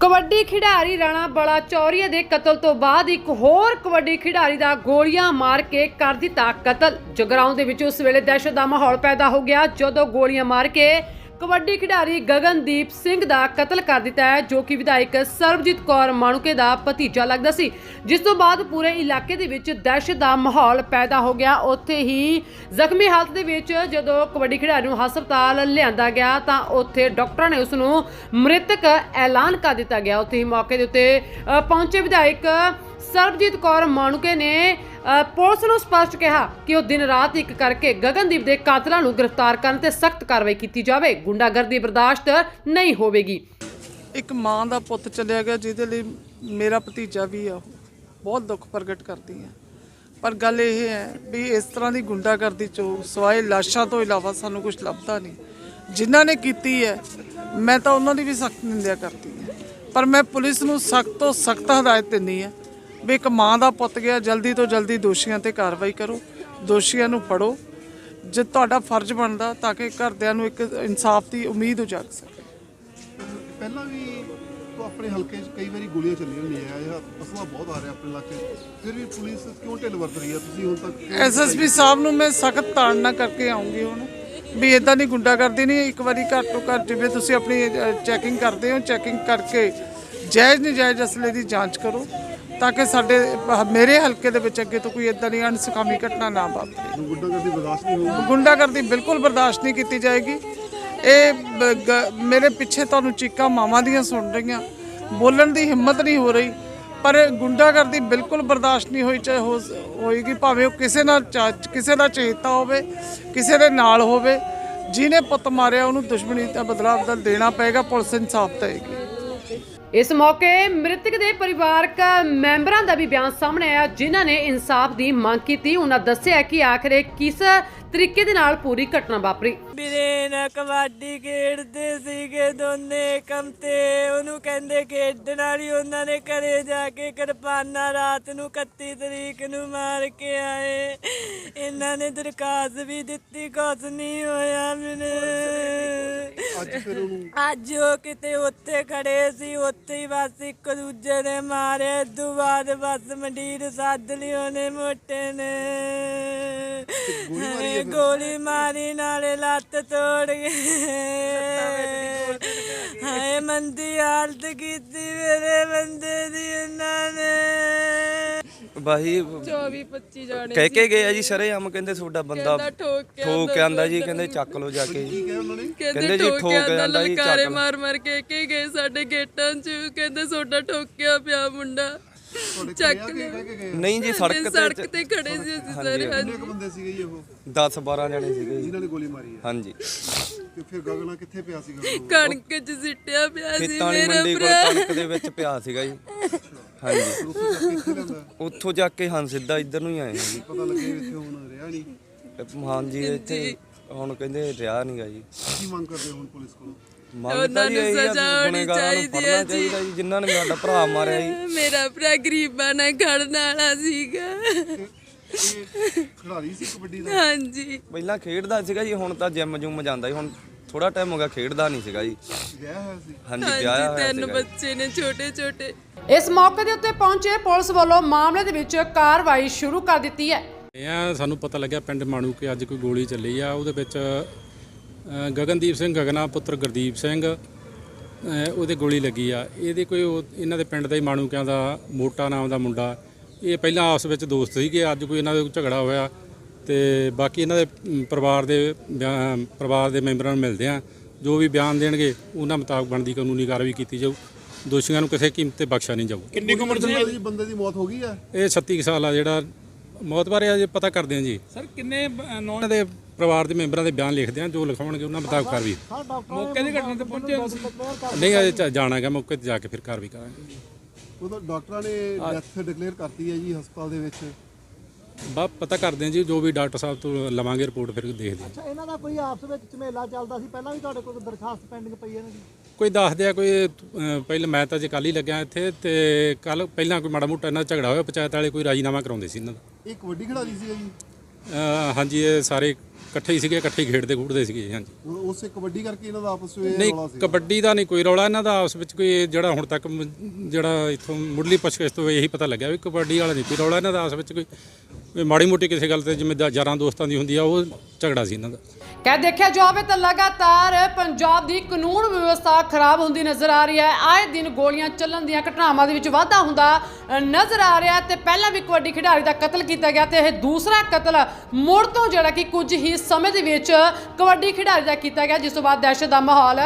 ਕਬੱਡੀ ਖਿਡਾਰੀ ਰਾਣਾ ਬੜਾ ਚੌਰੀਆ ਦੇ ਕਤਲ ਤੋਂ ਬਾਅਦ ਇੱਕ ਹੋਰ ਕਬੱਡੀ ਖਿਡਾਰੀ ਦਾ ਗੋਲੀਆਂ ਮਾਰ ਕੇ ਕਰ ਦਿੱਤਾ ਕਤਲ। ਜਗਰਾਉਂ ਦੇ ਵਿੱਚ ਉਸ ਵੇਲੇ ਦਹਿਸ਼ਤ ਦਾ ਮਾਹੌਲ ਪੈਦਾ ਹੋ ਗਿਆ। ਜਦੋਂ ਗੋਲੀਆਂ ਮਾਰ ਕੇ ਕਬੱਡੀ ਖਿਡਾਰੀ ਗਗਨਦੀਪ ਸਿੰਘ ਦਾ ਕਤਲ ਕਰ ਦਿੱਤਾ ਹੈ, ਜੋ ਕਿ ਵਿਧਾਇਕ ਸਰਬਜੀਤ ਕੌਰ ਮਾਣੂਕੇ ਦਾ ਭਤੀਜਾ ਲੱਗਦਾ ਸੀ। ਜਿਸ ਤੋਂ ਬਾਅਦ ਪੂਰੇ ਇਲਾਕੇ ਦੇ ਵਿੱਚ ਦਹਿਸ਼ਤ ਦਾ ਮਾਹੌਲ ਪੈਦਾ ਹੋ ਗਿਆ। ਉੱਥੇ ਹੀ ਜ਼ਖਮੀ ਹਾਲਤ ਦੇ ਵਿੱਚ ਜਦੋਂ ਕਬੱਡੀ ਖਿਡਾਰੀ ਨੂੰ ਹਸਪਤਾਲ ਲਿਆਂਦਾ ਗਿਆ, ਤਾਂ ਉੱਥੇ ਡਾਕਟਰਾਂ ਨੇ ਉਸ ਨੂੰ ਮ੍ਰਿਤਕ ਐਲਾਨ ਕਰ ਦਿੱਤਾ ਗਿਆ। ਉੱਥੇ ਹੀ ਮੌਕੇ ਦੇ ਉੱਤੇ ਪਹੁੰਚੇ ਵਿਧਾਇਕ ਸਰਬਜੀਤ ਕੌਰ ਮਾਣੂਕੇ ਨੇ ਪੁਲਿਸ ਨੂੰ ਸਪਸ਼ਟ ਕਿਹਾ ਕਿ ਉਹ ਦਿਨ ਰਾਤ ਇੱਕ ਕਰਕੇ ਗਗਨਦੀਪ ਦੇ ਕਾਤਲਾਂ ਨੂੰ ਗ੍ਰਿਫਤਾਰ ਕਰਨ ਤੇ ਸਖਤ ਕਾਰਵਾਈ ਕੀਤੀ ਜਾਵੇ। ਗੁੰਡਾਗਰਦੀ ਬਰਦਾਸ਼ਤ ਨਹੀਂ ਹੋਵੇਗੀ। ਇੱਕ ਮਾਂ ਦਾ ਪੁੱਤ ਚਲਿਆ ਗਿਆ, ਜਿਹਦੇ ਲਈ ਮੇਰਾ ਭਤੀਜਾ ਵੀ ਆ ਉਹ। ਬਹੁਤ ਦੁੱਖ ਪ੍ਰਗਟ ਕਰਦੀ ਹੈ। ਪਰ ਗੱਲ ਇਹ ਹੈ ਵੀ ਇਸ ਤਰ੍ਹਾਂ ਦੀ ਗੁੰਡਾਗਰਦੀ ਚੋਂ ਸਵਾਏ ਲਾਸ਼ਾਂ ਤੋਂ ਇਲਾਵਾ ਸਾਨੂੰ ਕੁਝ ਲੱਭਦਾ ਨਹੀਂ। ਜਿਨ੍ਹਾਂ ਨੇ ਕੀਤੀ ਹੈ, ਮੈਂ ਤਾਂ ਉਹਨਾਂ ਦੀ ਵੀ ਸਖਤ ਨਿੰਦਿਆ ਕਰਦੀ ਹਾਂ। ਪਰ ਮੈਂ ਪੁਲਿਸ ਨੂੰ ਸਖਤ ਤੋਂ ਸਖਤ ਹਦਾਇਤ ਦਿੰਦੀ ਹਾਂ ਵੀ ਇੱਕ ਮਾਂ ਦਾ ਪੁੱਤ ਗਿਆ ਜਲਦੀ ਤੋਂ ਜਲਦੀ ਦੋਸ਼ੀਆਂ ਤੇ ਕਾਰਵਾਈ ਕਰੋ ਦੋਸ਼ੀਆਂ ਨੂੰ ਫੜੋ। ਜੇ ਤੁਹਾਡਾ ਫਰਜ਼ ਬਣਦਾ ਤਾਂ ਕਿ ਘਰਦਿਆਂ ਨੂੰ ਇੱਕ ਇਨਸਾਫ ਦੀ ਉਮੀਦ ਉਜਾਗ ਸਕੇ। ਪਹਿਲਾਂ ਵੀ ਤੋਂ ਆਪਣੇ ਹਲਕੇ 'ਚ ਕਈ ਵਾਰੀ ਗੋਲੀਆਂ ਚੱਲੀਆਂ ਹੁੰਦੀਆਂ ਆ ਇਹ ਅਸਲਾ ਬਹੁਤ ਆ ਰਿਹਾ ਆਪਣੇ ਇਲਾਕੇ 'ਚ। ਫਿਰ ਵੀ ਪੁਲਿਸ ਕਿਉਂ ਢਿੱਲ ਵਰਤ ਰਹੀ ਆ? ਤੁਸੀਂ ਹੁਣ ਤੱਕ ਐਸਐਸਪੀ ਸਾਹਿਬ ਨੂੰ ਮੈਂ ਸਖਤ ਤਾੜਨਾ ਕਰਕੇ ਆਉਂਗੀ ਹੁਣ। ਵੀ ਇਦਾਂ ਦੀ ਗੁੰਡਾਗਰਦੀ ਨਹੀਂ ਇੱਕ ਵਾਰੀ ਘਰ ਤੋਂ ਘਰ ਜਿਵੇਂ ਤੁਸੀਂ ਆਪਣੀ ਚੈਕਿੰਗ ਕਰਦੇ ਹੋ ਚੈਕਿੰਗ ਕਰਕੇ ਜਾਇਜ਼ ਨਜਾਇਜ਼ ਅਸਲੇ ਦੀ ਜਾਂਚ ਕਰੋ ਤਾਂ ਕਿ ਸਾਡੇ ਮੇਰੇ ਹਲਕੇ ਦੇ ਵਿੱਚ ਅੱਗੇ ਤੋਂ ਕੋਈ ਇਦਾਂ ਦੀ ਅਣਸੁਖਾਵੀ ਘਟਨਾ ਨਾ ਵਾਪਰੇ। ਗੁੰਡਾਗਰਦੀ ਬਰਦਾਸ਼ਤ ਨਹੀਂ ਹੋਊਗੀ? ਗੁੰਡਾਗਰਦੀ ਬਿਲਕੁਲ ਬਰਦਾਸ਼ਤ ਨਹੀਂ ਕੀਤੀ ਜਾਏਗੀ। ਇਹ ਮੇਰੇ ਪਿੱਛੇ ਤੁਹਾਨੂੰ ਚੀਕਾਂ ਮਾਵਾਂ ਦੀਆਂ ਸੁਣ ਰਹੀਆਂ। ਬੋਲਣ ਦੀ ਹਿੰਮਤ ਨਹੀਂ ਹੋ ਰਹੀ। ਪਰ ਗੁੰਡਾਗਰਦੀ ਬਿਲਕੁਲ ਬਰਦਾਸ਼ਤ ਨਹੀਂ ਹੋਈ ਚਾਹੇ ਹੋਏਗੀ ਭਾਵੇਂ ਉਹ ਕਿਸੇ ਨਾਲ ਕਿਸੇ ਦਾ ਚੇਤਾ ਹੋਵੇ ਕਿਸੇ ਦੇ ਨਾਲ ਹੋਵੇ। ਜਿਹਨੇ ਪੁੱਤ ਮਾਰਿਆ ਉਹਨੂੰ ਦੁਸ਼ਮਣੀ ਦਾ ਬਦਲਾ ਬਦਲ ਦੇਣਾ ਪਏਗਾ ਪੁਲਿਸ ਇਨਸਾਫ ਦੇਏਗੀ। ਇਸ ਮੌਕੇ ਮ੍ਰਿਤਕ ਦੇ ਪਰਿਵਾਰਕ ਮੈਂਬਰਾਂ ਦਾ ਵੀ ਬਿਆਨ ਸਾਹਮਣੇ ਆਇਆ, ਜਿਨ੍ਹਾਂ ਨੇ ਇਨਸਾਫ ਦੀ ਮੰਗ ਕੀਤੀ। ਉਹਨਾਂ ਦੱਸਿਆ ਕਿ ਆਖਰੇ ਕਿਸ ਤਰੀਕੇ ਦੇ ਨਾਲ ਪੂਰੀ ਘਟਨਾ ਵਾਪਰੀ। ਵੀਰੇ ਨਾ ਕਬੱਡੀ ਖੇਡਦੇ ਸੀਗੇ ਦੋਨੇ ਕੰਮ ਤੇ ਉਹਨੂੰ ਕਹਿੰਦੇ ਖੇਡਣ ਵਾਲੀ ਉਹਨਾਂ ਨੇ ਘਰੇ ਜਾ ਕੇ ਕਿਰਪਾਨਾ ਰਾਤ ਨੂੰ 31 ਤਰੀਕ ਨੂੰ ਮਾਰ ਕੇ ਆਏ। ਇਹਨਾਂ ਨੇ ਦਰਖਾਸਤ ਵੀ ਦਿੱਤੀ ਕੁਛ ਨਹੀਂ ਹੋਇਆ ਵੀਰੇ ਅੱਜ ਫਿਰ ਉਹਨੂੰ ਅੱਜ ਉਹ ਕਿਤੇ ਉੱਥੇ ਖੜੇ ਸੀ ਉੱਥੇ ਹੀ ਬਸ ਇੱਕ ਦੂਜੇ ਨੇ ਮਾਰੇ ਤੋਂ ਬਾਅਦ ਬਸ ਮੰਡੀਰ ਸੱਦ ਲਈ ਉਹਨੇ ਮੋਟੇ ਨੇ। ਗੋਲੀ ਮਾਰੀ ਨਾਲੇ ਲੱਤ ਤੋੜ ਗਏ। ਹਾਏ ਮੰਦੀ ਹਾਲਤ ਕੀਤੀ ਮੇਰੇ ਬੰਦੇ ਦੀ ਇਹਨਾਂ ਨੇ। ਬਾਹੀ 24 25 ਜਾਣੇ ਕਹਿ ਕੇ ਗਏ ਆ ਜੀ ਸਰੇਆਮ ਕਹਿੰਦੇ ਤੁਹਾਡਾ ਬੰਦਾ ਕਹਿੰਦਾ ਠੋਕ ਕੇ ਠੋਕ ਕੇ ਆਂਦਾ ਜੀ ਕਹਿੰਦੇ ਚੱਕ ਲੋ ਜਾ ਕੇ। ਜੀ ਕਹਿੰਦੇ ਜੀ ਠੋਕ ਕੇ ਆਂਦਾ ਜੀ ਲਲਕਾਰੇ ਚੱਕ ਲਓ। ਮਾਰ ਮਾਰ ਕੇ ਕੇ ਗਏ ਸਾਡੇ ਗੇਟਾਂ 'ਚ। ਕਹਿੰਦੇ ਸੋਡਾ ਠੋਕਿਆ ਪਿਆ ਮੁੰਡਾ। ਚੱਕ ਲਿਆ। ਨਹੀਂ ਜੀ ਸੜਕ ਤੇ ਸੜਕ ਤੇ ਖੜੇ ਸੀ ਅਸੀਂ ਸਾਰੇ ਕਿੰਨੇ ਹਾਂਜੀ ਕੁ ਬੰਦੇ ਸੀਗੇ ਜੀ ਉਹ? 10 12 ਜਣੇ ਸੀਗੇ ਜੀ। ਜਿਨ੍ਹਾਂ ਨੇ ਗੋਲੀ ਮਾਰੀ ਹੈ ਹਾਂਜੀ। ਤੇ ਫਿਰ ਗਗਨਾ ਕਿੱਥੇ ਪਿਆ ਸੀਗਾ? ਉਹ? ਕਣਕ 'ਚ ਸਿੱਟਿਆ ਪਿਆ ਸੀ ਖੇਤਾਂ ਵਾਲੀ ਮੇਰਾ ਮੰਡੀ ਕੋਲ ਭਰਾ। ਕਣਕ ਦੇ ਵਿੱਚ ਪਿਆ ਸੀਗਾ ਜੀ। ਹਾਂਜੀ। ਉੱਥੇ ਜਾ ਕੇ ਕਿੱਥੇ ਲੈਂਦਾ? ਉੱਥੋਂ ਜਾ ਕੇ ਹਾਂ ਸਿੱਧਾ ਇੱਧਰ ਨੂੰ ਹੀ ਆਏ ਹਾਂ ਜੀ। ਪਤਾ ਲੱਗੇ ਇੱਥੇ ਹੁਣ ਰਿਹਾ ਨਹੀਂ। ਤੇ ਹਾਂਜੀ ਇੱਥੇ ਹੁਣ ਕਹਿੰਦੇ ਰਿਹਾ ਨਹੀਂਗਾ ਜੀ। ਕੀ ਮੰਗ ਕਰਦੇ ਹੋ ਹੁਣ ਪੁਲਿਸ ਕੋਲੋਂ? ਉਹਨਾਂ ਨੂੰ ਸਜ਼ਾ ਹੋਣੀ ਚਾਹੀਦੀ ਹੈ ਜੀ। ਜਿਨ੍ਹਾਂ ਨੇ ਸਾਡਾ ਭਰਾ ਮਾਰਿਆ ਜੀ। ਮੇਰਾ ਭਰਾ ਗਰੀਬਾਂ ਨਾਲ ਖੜਨ ਵਾਲਾ ਸੀਗਾ। ਇਹ ਖਿਡਾਰੀ ਸੀ ਕਬੱਡੀ ਦਾ। ਹਾਂਜੀ। ਪਹਿਲਾਂ ਖੇਡਦਾ ਸੀਗਾ ਜੀ ਹੁਣ ਤਾਂ ਜਿਮ ਜੁਮ ਜਾਂਦਾ ਜੀ। ਹੁਣ ਥੋੜਾ ਟਾਈਮ ਹੋ ਗਿਆ ਖੇਡਦਾ ਨਹੀਂ ਸੀਗਾ ਜੀ। ਗਿਆ ਹੋਇਆ ਸੀ। ਹਾਂਜੀ ਹੋਇਆ ਤਿੰਨ। ਬੱਚੇ ਨੇ ਛੋਟੇ ਛੋਟੇ। ਇਸ ਮੌਕੇ ਦੇ ਉੱਤੇ ਪਹੁੰਚੇ ਪੁਲਿਸ ਵੱਲੋਂ ਮਾਮਲੇ ਦੇ ਵਿੱਚ ਕਾਰਵਾਈ ਸ਼ੁਰੂ ਕਰ ਦਿੱਤੀ ਹੈ। ਇਹ ਸਾਨੂੰ ਪਤਾ ਲੱਗਿਆ ਪਿੰਡ ਮਾਣੂ ਕਿ ਅੱਜ ਕੋਈ ਗੋਲੀ ਚੱਲੀ ਆ। ਉਹਦੇ ਵਿੱਚ ਗਗਨਦੀਪ ਸਿੰਘ ਗਗਨਾ ਪੁੱਤਰ ਗੁਰਦੀਪ ਸਿੰਘ ਉਹਦੇ ਗੋਲੀ ਲੱਗੀ ਆ। ਇਹਦੇ ਕੋਈ ਉਹ- ਇਹਨਾਂ ਦੇ ਪਿੰਡ ਦਾ ਹੀ ਮਾਣੂਕਿਆਂ ਦਾ ਮੋਟਾ ਨਾਮ ਦਾ ਮੁੰਡਾ। ਇਹ ਪਹਿਲਾਂ ਆਪਸ ਵਿੱਚ ਦੋਸਤ ਸੀਗੇ ਅੱਜ ਕੋਈ ਇਹਨਾਂ ਦੇ ਝਗੜਾ ਹੋਇਆ ਤੇ ਬਾਕੀ ਇਹਨਾਂ ਦੇ ਪਰਿਵਾਰ ਦੇ ਪਰਿਵਾਰ ਦੇ ਮੈਂਬਰਾਂ ਨੂੰ ਮਿਲਦੇ ਆ। ਜੋ ਵੀ ਬਿਆਨ ਦੇਣਗੇ ਉਹਨਾਂ ਮੁਤਾਬਕ ਬਣਦੀ ਕਾਨੂੰਨੀ ਕਾਰਵਾਈ ਕੀਤੀ ਜਾਊ। ਦੋਸ਼ੀਆਂ ਨੂੰ ਕਿਸੇ ਕੀਮਤ ਤੇ ਬਖਸ਼ਿਆ ਨਹੀਂ ਜਾਊ ਕਿੰਨੀ ਉਮਰ ਸੀ? ਬੰਦੇ ਦੀ ਮੌਤ ਹੋ ਗਈ ਆ? ਇਹ 36 ਕੁ ਸਾਲ ਆ ਜਿਹੜਾ ਮੌਤ ਬਾਰੇ ਅਜੇ ਪਤਾ ਕਰਦੇ ਆ ਜੀ। ਸਰ ਕਿੰਨੇ ਉਹਨਾਂ ਦੇ ਪਰਿਵਾਰ ਦੇ ਮੈਂਬਰਾਂ ਦੇ ਬਿਆਨ ਲਿਖਦੇ ਆ ਜੋ ਲਿਖਾਉਣਗੇ ਉਹਨਾਂ ਮੁਤਾਬਕ ਕਾਰਵਾਈ। ਮੌਕੇ ਦੀ ਘਟਨਾ ਤੇ ਪਹੁੰਚੇ ਨਹੀਂ ਅਜੇ ਚ- ਜਾਣਾ ਹੈਗਾ ਮੌਕੇ ਤੇ ਜਾ ਕੇ ਫਿਰ ਕਾਰਵਾਈ ਕਰਾਂਗੇ। ਉਹਦਾ ਡਾਕਟਰਾਂ ਨੇ ਡੈਥ ਡਿਕਲੇਅਰ ਕਰਤੀ ਹੈ ਜੀ ਹਸਪਤਾਲ ਦੇ ਵਿੱਚ। ਬਾ ਪਤਾ ਕਰਦੇ ਆ ਜੀ ਜੋ ਵੀ ਡਾਕਟਰ ਸਾਹਿਬ ਤੋਂ ਲਵਾਂਗੇ ਰਿਪੋਰਟ ਫਿਰ ਦੇਖਦੇ ਆ ਅੱਛਾ ਇਹਨਾਂ ਦਾ ਕੋਈ ਆਪਸ ਵਿੱਚ ਝਮੇਲਾ ਚੱਲਦਾ ਸੀ? ਪਹਿਲਾਂ ਵੀ ਤੁਹਾਡੇ ਕੋਲ ਦਰਖਾਸਤ ਪੈਂਡਿੰਗ ਪਈ ਹੈ ਇਹਨਾਂ ਦੀ ਕੋਈ ਦੱਸਦੇ ਆ ਕੋਈ ਅਹ, ਪਹਿਲਾਂ ਮੈਂ ਤਾਂ ਜੇ ਕੱਲ ਹੀ ਲੱਗਿਆ ਇੱਥੇ ਤੇ ਕੱਲ ਪਹਿਲਾਂ ਕੋਈ ਮਾੜਾ ਮੋਟਾ ਇਹਨਾਂ ਦਾ ਝਗੜਾ ਹੋਇਆ ਪੰਚਾਇਤ ਵਾਲੇ ਕੋਈ ਰਾਜੀਨਾਮਾ ਕਰਾਉਂਦੇ ਸੀ ਇਹਨਾਂ ਦਾ। ਇਹ ਕਬੱਡੀ ਖਿਡਾਰੀ ਸੀ ਜੀ? ਅ, ਹਾਂਜੀ ਇਹ ਸਾਰੇ ਇਕੱਠੇ ਹੀ ਸੀਗੇ ਇਕੱਠੇ ਹੀ ਖੇਡਦੇ ਖੂਡਦੇ ਸੀਗੇ ਹਾਂਜੀ। ਉਹ- ਉਸੇ ਕਬੱਡੀ ਕਰਕੇ ਇਹਨਾਂ ਦਾ ਆਪਸ ਵਿੱਚ ਨਹੀਂ ਰੌਲਾ ਸੀ ਕਬੱਡੀ ਦਾ ਨਹੀਂ ਕੋਈ ਰੌਲਾ ਇਹਨਾਂ ਦਾ ਆਪਸ ਵਿੱਚ ਕੋਈ ਜਿਹੜਾ ਹੁਣ ਤੱਕ ਮ- ਜਿਹੜਾ ਇਥੋਂ ਮੁੱਢਲੀ ਪੁੱਛਗਿੱਛ ਤੋਂ ਇਹੀ ਪਤਾ ਲੱਗਿਆ ਵੀ ਕਬੱਡੀ ਵਾਲਾ ਨਹੀਂ ਕੋਈ ਰੌਲਾ ਇਹਨਾਂ ਦਾ ਆਪਸ ਵਿੱਚ ਕੋਈ ਮਾੜੀ ਮੋਟੀ ਕਿਸੇ ਗੱਲ ਤੇ ਜਿਵੇਂ ਯਾਰਾਂ ਦੋਸਤਾਂ ਦੀ ਹੁੰਦੀ ਆ, ਉਹ ਝਗੜਾ ਸੀ ਇਹਨਾਂ ਦਾ। ਕਹਿ ਦੇਖਿਆ ਜਾਵੇ ਤਾਂ ਲਗਾਤਾਰ ਪੰਜਾਬ ਦੀ ਕਾਨੂੰਨ ਵਿਵਸਥਾ ਖਰਾਬ ਹੁੰਦੀ ਨਜ਼ਰ ਆ ਰਹੀ ਹੈ। ਆਏ ਦਿਨ ਗੋਲੀਆਂ ਚੱਲਣ ਦੀਆਂ ਘਟਨਾਵਾਂ ਦੇ ਵਿੱਚ ਵਾਧਾ ਹੁੰਦਾ ਨਜ਼ਰ ਆ ਰਿਹਾ ਤੇ ਪਹਿਲਾਂ ਵੀ ਕਬੱਡੀ ਖਿਡਾਰੀ ਦਾ ਕਤਲ ਕੀਤਾ ਗਿਆ ਤੇ ਇਹ ਦੂਸਰਾ ਕਤਲ ਮੁੜ ਤੋਂ ਜਿਹੜਾ ਕਿ ਕੁਝ ਹੀ ਸਮੇਂ ਦੇ ਵਿੱਚ ਕਬੱਡੀ ਖਿਡਾਰੀ ਦਾ ਕੀਤਾ ਗਿਆ, ਜਿਸ ਤੋਂ ਬਾਅਦ ਦਹਿਸ਼ਤ ਦਾ ਮਾਹੌਲ